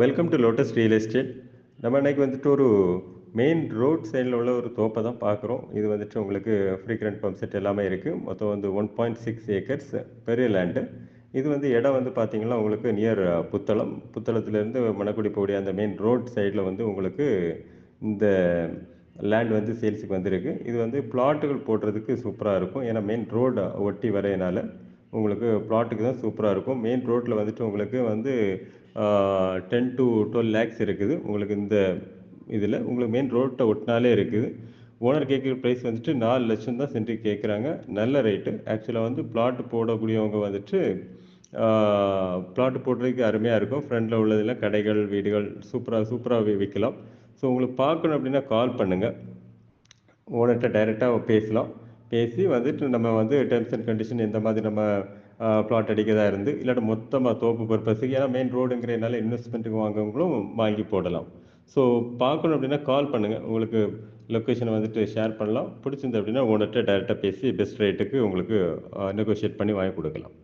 Welcome to Lotus real estate நம்ம இன்னைக்கு வந்துட்டு ஒரு மெயின் ரோட் சைடில் உள்ள ஒரு தோப்பை தான் பார்க்குறோம். இது வந்துட்டு உங்களுக்கு ஃப்ரீக்வெண்ட் பம்ப் செட் எல்லாமே இருக்குது மொத்தம் வந்து ஒன் பாயிண்ட் சிக்ஸ் ஏக்கர்ஸ் பெரிய லேண்டு இது வந்து இடம் வந்து பார்த்திங்கன்னா உங்களுக்கு நியர் uh, புத்தளம். புத்தளத்துலேருந்து மணக்குடி போடிய அந்த மெயின் ரோட் சைடில் வந்து உங்களுக்கு இந்த லேண்ட் வந்து சேல்ஸுக்கு வந்திருக்கு. இது வந்து பிளாட்டுகள் போடுறதுக்கு சூப்பராக இருக்கும். ஏன்னா மெயின் ரோடு ஒட்டி வரையனால உங்களுக்கு ப்ளாட்டுக்கு தான் சூப்பராக இருக்கும். மெயின் ரோட்டில் வந்துட்டு உங்களுக்கு வந்து டென் டு டுவெல் லேக்ஸ் இருக்குது. உங்களுக்கு இந்த இதில் உங்களுக்கு மெயின் ரோட்டை ஒட்டினாலே இருக்குது. ஓனர் கேட்குற ப்ரைஸ் வந்துட்டு நாலு லட்சம் தான் சென்ட்டுக்கு கேட்குறாங்க. நல்ல ரேட்டு ஆக்சுவலாக வந்து ப்ளாட் போடக்கூடியவங்க வந்துட்டு ப்ளாட் போடுறதுக்கு அருமையாக இருக்கும். ஃப்ரண்டில் உள்ளதெல்லாம் கடைகள் வீடுகள் சூப்பராக சூப்பராக விற்கலாம். ஸோ உங்களுக்கு பார்க்கணும் அப்படின்னா கால் பண்ணுங்கள் ஓனர்கிட்ட டைரெக்டாக பேசலாம். பேசி வந்துட்டு நம்ம வந்து டெர்ம்ஸ் அண்ட் கண்டிஷன் இந்த மாதிரி நம்ம பிளாட் அடிக்கிறதா இருந்து இல்லாட்டி மொத்தமாக தோப்பு பர்பஸுக்கு ஏன்னா மெயின் ரோடுங்கிறதுனால இன்வெஸ்ட்மெண்ட்டுக்கு வாங்கவங்களும் வாங்கி போடலாம். ஸோ பார்க்கணும் அப்படின்னா கால் பண்ணுங்கள் உங்களுக்கு லொக்கேஷனை வந்துட்டு ஷேர் பண்ணலாம். பிடிச்சிருந்து அப்படின்னா உங்கள்கிட்ட டேரெக்டாக பேசி பெஸ்ட் ரேட்டுக்கு உங்களுக்கு நெகோஷியேட் பண்ணி வாங்கி கொடுக்கலாம்.